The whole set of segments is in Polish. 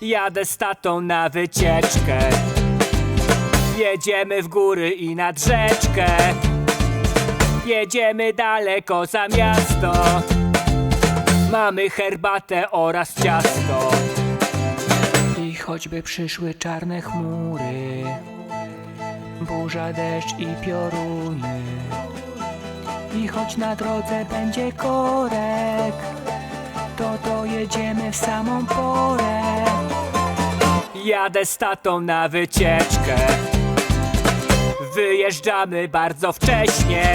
Jadę z tatą na wycieczkę. Jedziemy w góry i nad rzeczkę. Jedziemy daleko za miasto. Mamy herbatę oraz ciasto. I choćby przyszły czarne chmury, burza, deszcz i pioruny. I choć na drodze będzie korek, to dojedziemy w samą porę. Jadę z tatą na wycieczkę. Wyjeżdżamy bardzo wcześnie.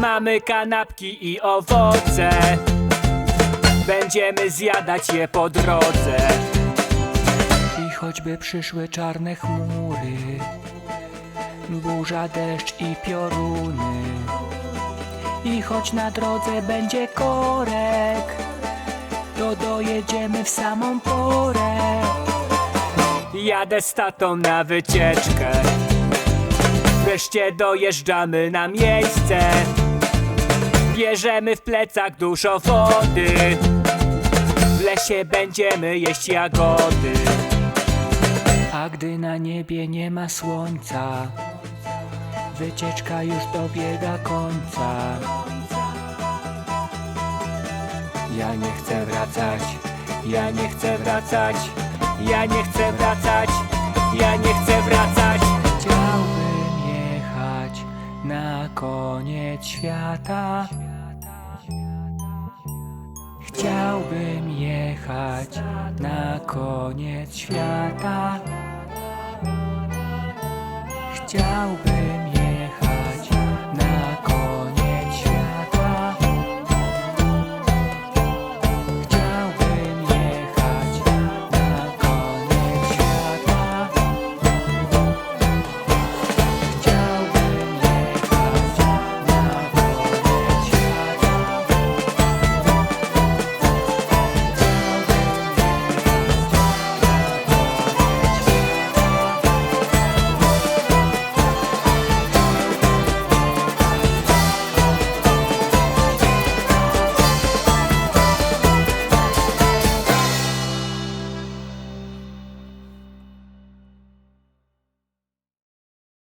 Mamy kanapki i owoce. Będziemy zjadać je po drodze. I choćby przyszły czarne chmury, burza, deszcz i pioruny. I choć na drodze będzie korek, dojedziemy w samą porę. Jadę z tatą na wycieczkę. Wreszcie dojeżdżamy na miejsce. Bierzemy w plecach dużo wody. W lesie będziemy jeść jagody. A gdy na niebie nie ma słońca, wycieczka już dobiega końca. Ja nie chcę wracać, ja nie chcę wracać, ja nie chcę wracać, ja nie chcę wracać. Chciałbym jechać na koniec świata. Chciałbym jechać na koniec świata. Chciałbym